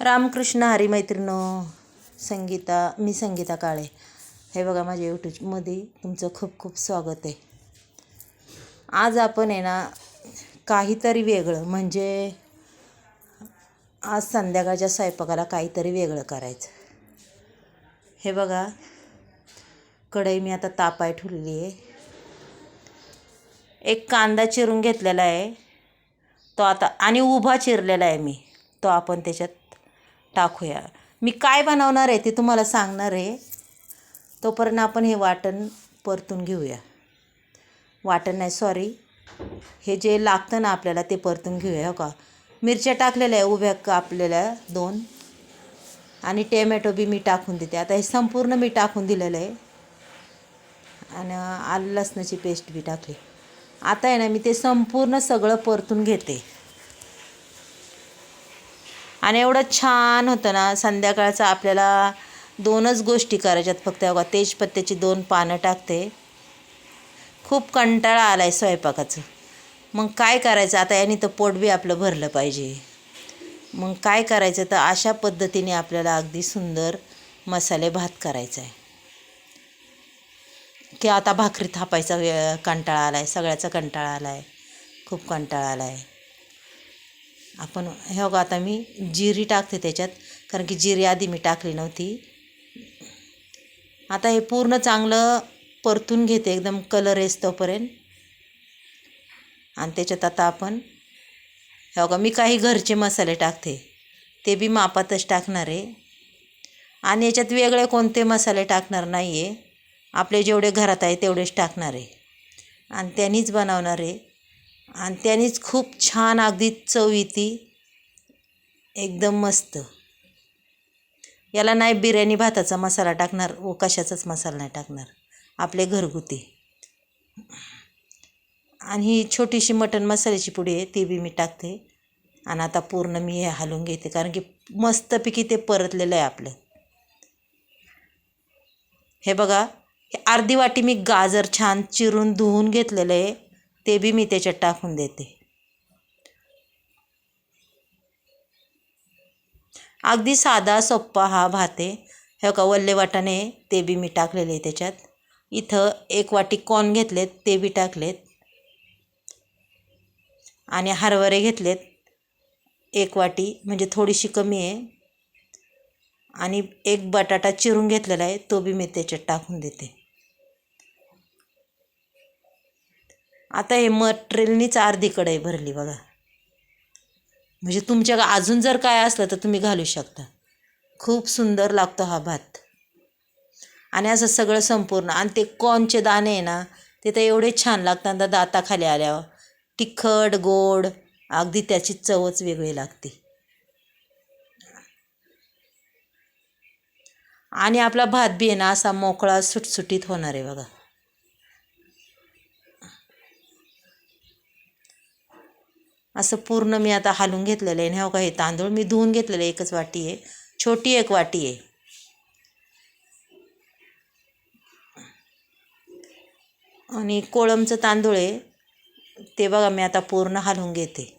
रामकृष्ण हरी मैत्रिणो संगीता मी संगीता काळे. हे बघा माझ्या यूट्यूबमध्ये तुमचं खूप खूप स्वागत आहे. आज आपण आहे ना काहीतरी वेगळं म्हणजे आज संध्याकाळच्या स्वयंपाकाला काहीतरी वेगळं करायचं. हे बघा कढई मी आता तापाय ठेवलेली आहे. एक कांदा चिरून घेतलेला आहे. तो आता आणि उभा चिरलेला आहे मी. तो आपण त्याच्यात टाकूया. मी काय बनवणार आहे ते तुम्हाला सांगणार आहे. तोपर्यंत आपण हे वाटण परतून घेऊया. वाटण नाही सॉरी हे जे लागतं ना आपल्याला ते परतून घेऊया हो का? मिरच्या टाकलेल्या आहे उभ्या कापलेल्या दोन. आणि टॅमॅटो बी मी टाकून देते. आता हे संपूर्ण मी टाकून दिलेलं आहे. आणि आलं लसणाची पेस्ट बी टाकली. आता आहे ना मी ते संपूर्ण सगळं परतून घेते. आणि एवढं छान होतं ना संध्याकाळचं आपल्याला दोनच गोष्टी करायच्यात फक्त. बघा तेजपत्त्याची दोन पानं टाकते. खूप कंटाळा आला आहे स्वयंपाकाचं. मग काय करायचं? आता याने तर पोट बी आपलं भरलं पाहिजे. मग काय करायचं? तर अशा पद्धतीने आपल्याला अगदी सुंदर मसाले भात करायचा आहे. की आता भाकरी थापायचा कंटाळा आला आहे सगळ्याचा कंटाळा आला आहे खूप कंटाळा आला आहे आपण हे बघा आता मी जिरी टाकते त्याच्यात कारण की जिरी आधी मी टाकली नव्हती. आता हे पूर्ण चांगलं परतून घेते एकदम कलर येस तोपर्यंत. आणि त्याच्यात आता आपण हे बघा मी काही घरचे मसाले टाकते ते बी मापातच टाकणार आहे. आणि याच्यात वेगळे कोणते मसाले टाकणार नाही आहे आपले जेवढे घरात आहे तेवढेच टाकणार आहे. आणि त्यांनीच बनवणार आहे. आणि त्यानेच खूप छान अगदी चव येते. एकदम मस्त. याला नाही बिर्याणी भाताचा मसाला टाकणार व कशाचाच मसाला नाही टाकणार. आपले घरगुती. आणि ही छोटीशी मटण मसाल्याची पुडी आहे ती बी मी टाकते. आणि आता पूर्ण मी हे हलवून घेते कारण की मस्तपैकी ते परतलेलं आहे आपलं. हे बघा हे अर्धी वाटी मी गाजर छान चिरून धुवून घेतलेलं आहे. ते बी मी त्याच्यात टाकून देते. अगदी साधा सोप्पा हा भात आहे. हे का वल्ले वाटाणे ते बी मी टाकलेले आहे त्याच्यात. इथं एक वाटी कॉर्न घेतलेत ते बी टाकलेत. आणि हरभरे घेतलेत एक वाटी म्हणजे थोडीशी कमी आहे. आणि एक बटाटा चिरून घेतलेला आहे तो बी मी त्याच्यात टाकून देते. आता हे मटेरियलनीच अर्धी कढई भरली बघा. म्हणजे तुमच्या अजून जर काय असलं तर तुम्ही घालू शकता. खूप सुंदर लागतो हा भात. आणि असं सगळं संपूर्ण. आणि ते कॉनचे दाणे आहे ना ते तर एवढे छान लागतात दाताखाली आल्यावर. तिखट गोड अगदी त्याची चवच वेगळी लागते. आणि आपला भात बी आहे ना असा मोकळा सुटसुटीत होणार आहे बघा. असं पूर्ण मी आता हालून घेतलेलं आहे. हो का हे तांदूळ मी धुवून घेतलेलं आहे. एकच वाटी आहे. छोटी एक वाटी आहे. आणि कोळमचं तांदूळ आहे. ते बघा मी आता पूर्ण हालून घेते.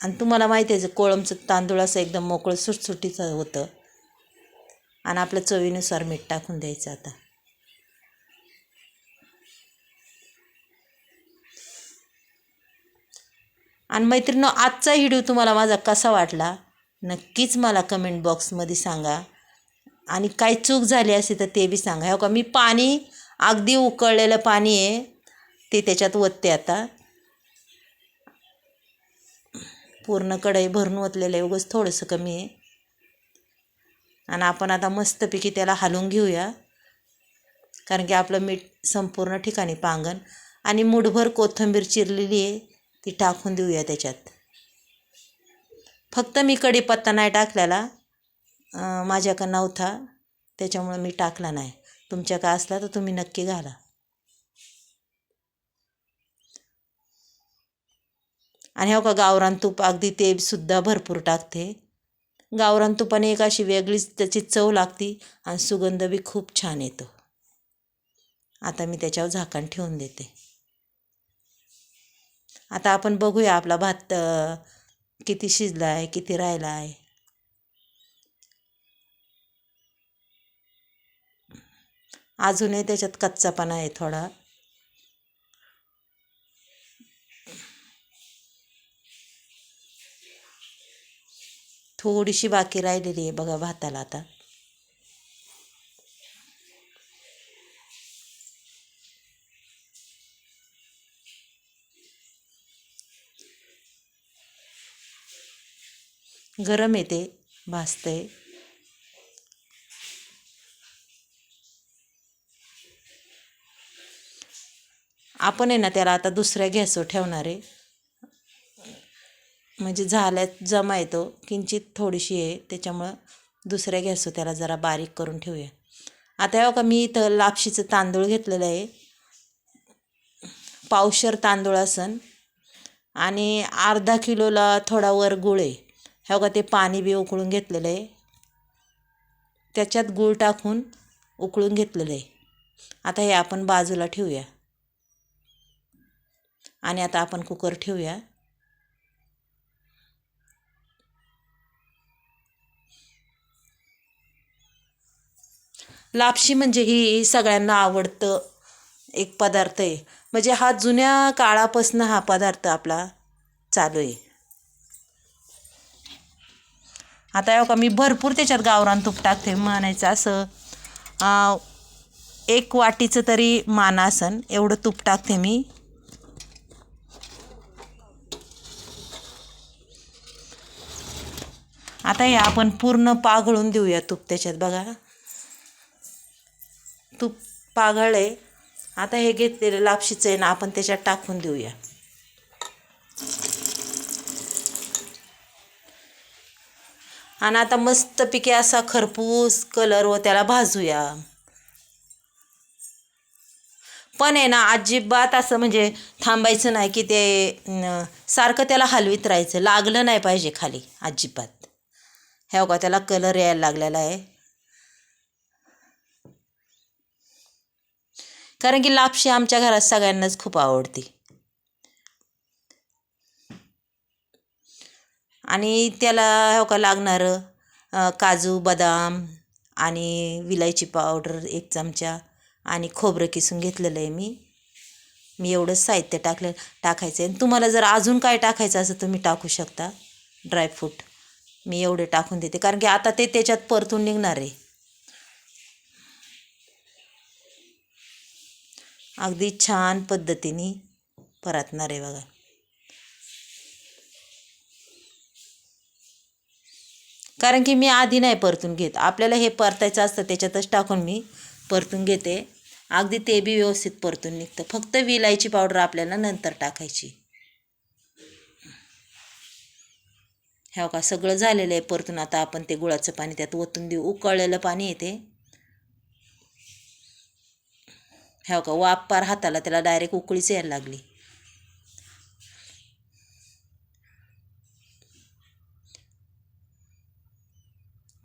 आणि तुम्हाला माहिती आहे कोळमचं तांदूळ असं एकदम मोकळं सुटसुटीचं होतं. आणि आपल्या चवीनुसार मीठ टाकून द्यायचं आता. आणि मैत्रिणं आजचा व्हिडिओ तुम्हाला माझा कसा वाटला? नक्कीच मला कमेंट बॉक्समध्ये सांगा. आणि काही चूक झाली असेल तर ते बी सांगा. हो का? मी पाणी अगदी उकळलेलं पाणी आहे ते त्याच्यात ओतते आता. पूर्ण कढई भरून ओतलेलं आहे. उगंच थोडंसं कमी आहे. आणि आपण आता मस्तपैकी त्याला हलवून घेऊया. कारण की आपलं मीठ संपूर्ण ठिकाणी पांगण. आणि मुठभर कोथिंबीर चिरलेली आहे. ती टाकून देऊया त्याच्यात. फक्त मी कढीपत्ता नाही टाकलेला माझ्याकडं नव्हता त्याच्यामुळं मी टाकला नाही. तुमच्या का असला तर तुम्ही नक्की घाला. आणि हो का गावरान तूप अगदी ते सुद्धा भरपूर टाकते. गावरान तुपाने एक अशी वेगळीच त्याची चव लागते आणि सुगंध बी खूप छान येतो. आता मी त्याच्यावर झाकण ठेवून देते. आता आपण बघूया आपला भात किती शिजला आहे किती राहिला आहे अजूनही त्याच्यात कच्चापणा आहे थोडा. थोडीशी बाकी राहिलेली आहे बघा भाताला आता. गरम येते भाजते. आपण आहे ना त्याला आता दुसऱ्या गॅसवर ठेवणार आहे. म्हणजे झाल्यात जमा येतो किंचित थोडीशी आहे त्याच्यामुळं दुसऱ्या गॅसवर त्याला जरा बारीक करून ठेवूया. आता हे का मी इथं लापशीचं तांदूळ घेतलेलं आहे. पावशर तांदूळ असन. आणि अर्धा किलोला थोडा वर गुळ आहे. हे का ते पाणी बी उकळून घेतलेलं आहे. त्याच्यात गूळ टाकून उकळून घेतलेलं आहे. आता हे आपण बाजूला ठेवूया. आणि आता आपण कुकर ठेवूया. लापशी म्हणजे ही सगळ्यांना आवडतं एक पदार्थ आहे. म्हणजे हा जुन्या काळापासून हा पदार्थ आपला चालू आहे. आता येऊ का मी भरपूर त्याच्यात गावरान तूप टाकते म्हणायचं असं. एक वाटीचं तरी मानासन एवढं तूप टाकते मी. आता हे आपण पूर्ण पाघळून देऊया तूप त्याच्यात बघा. तूप पाघळले आता हे घेतलेलं लापशीचं आहे ना आपण त्याच्यात टाकून देऊया. आणि आता मस्तपैकी असा खरपूस कलर व त्याला भाजूया. पण आहे ना अजिबात असं म्हणजे थांबायचं नाही की ते सारखं त्याला हलवीत राहायचं. लागलं नाही पाहिजे खाली अजिबात. ह्या का त्याला कलर यायला लागलेला आहे. कारण की लापशी आमच्या घरात सगळ्यांनाच खूप आवडते. आणि त्याला हो का लागणारं काजू बदाम आणि विलायची पावडर एक चमचा आणि खोबरं किसून घेतलेलं आहे मी. मी एवढं साहित्य टाकलं टाकायचं आहे. तुम्हाला जर अजून काय टाकायचं असं तुम्ही टाकू शकता. ड्रायफ्रूट मी एवढे टाकून देते. कारण की आता ते त्याच्यात परतून निघणार आहे. अगदी छान पद्धतीने परतणार आहे बघा. कारण की मी आधी नाही परतून घेत. आपल्याला हे परतायचं असतं त्याच्यातच टाकून मी परतून घेते. अगदी ते बी व्यवस्थित परतून निघतं. फक्त विलायची पावडर आपल्याला नंतर टाकायची. ह्या का सगळं झालेलं आहे परतून. आता आपण ते गुळाचं पाणी त्यात ओतून देऊ. उकळलेलं पाणी येते. ह्या का वाफ पार हाताला त्याला डायरेक्ट उकळीच यायला लागली.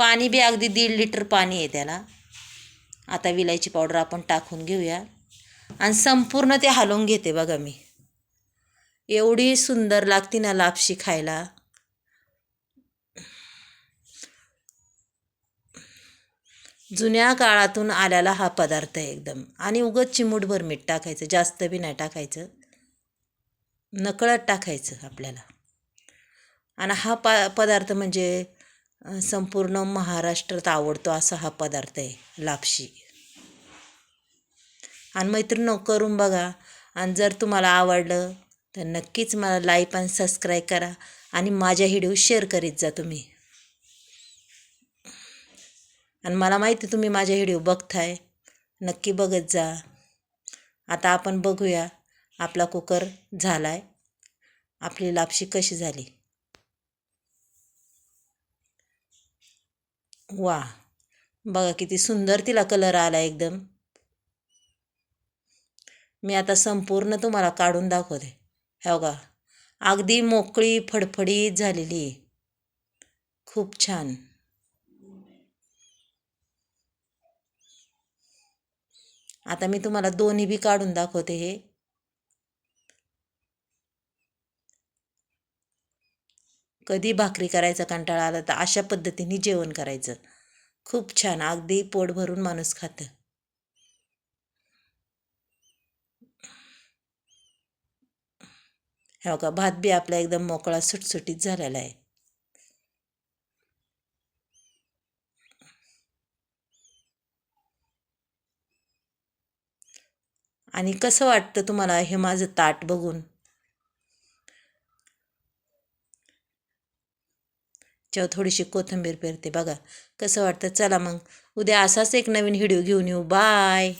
पाणी बी अगदी दीड लिटर पाणी आहे त्याला. आता विलायची पावडर आपण टाकून घेऊया. आणि संपूर्ण ते हलवून घेते बघा मी. एवढी सुंदर लागते ना लापशी खायला. जुन्या काळातून आलेला हा पदार्थ आहे एकदम. आणि उगत चिमूटभर मीठ टाकायचं जास्त बी नाही टाकायचं. नकळत टाकायचं आपल्याला. आणि हा प पदार्थ म्हणजे संपूर्ण महाराष्ट्रात आवडतो असा हा पदार्थ आहे लापशी. आणि मैत्रिणी करून बघा. आणि जर तुम्हाला आवडलं तर नक्कीच मला लाईक आणि सबस्क्राईब करा आणि माझ्या व्हिडिओ शेअर करीत जा तुम्ही. आणि मला माहिती तुम्ही माझ्या व्हिडिओ बघताय. नक्की बघत जा. आता आपण बघूया आपला कुकर झाला आहे आपली लापशी कशी झाली? वा. बघा किती सुंदर तिला कलर आला एकदम. मी आता संपूर्ण तुम्हाला काढून दाखवते. हो का अगदी मोकळी फडफडीत झालेली आहे. खूप छान. आता मी तुम्हाला दोन्ही बी काढून दाखवते हे. कधी भाकरी करायचा कंटाळा आला तर अशा पद्धतीने जेवण करायचं. खूप छान. अगदी पोट भरून माणूस खातं. हो का भात बी आपला एकदम मोकळा सुटसुटीत झालेला आहे. आणि कसं वाटतं तुम्हाला हे माझं ताट बघून? जेव्हा थोडीशी कोथिंबीर पेरते बघा. कसं वाटतं? चला मग. उद्या असाच एक नवीन व्हिडिओ घेऊन येऊ. बाय.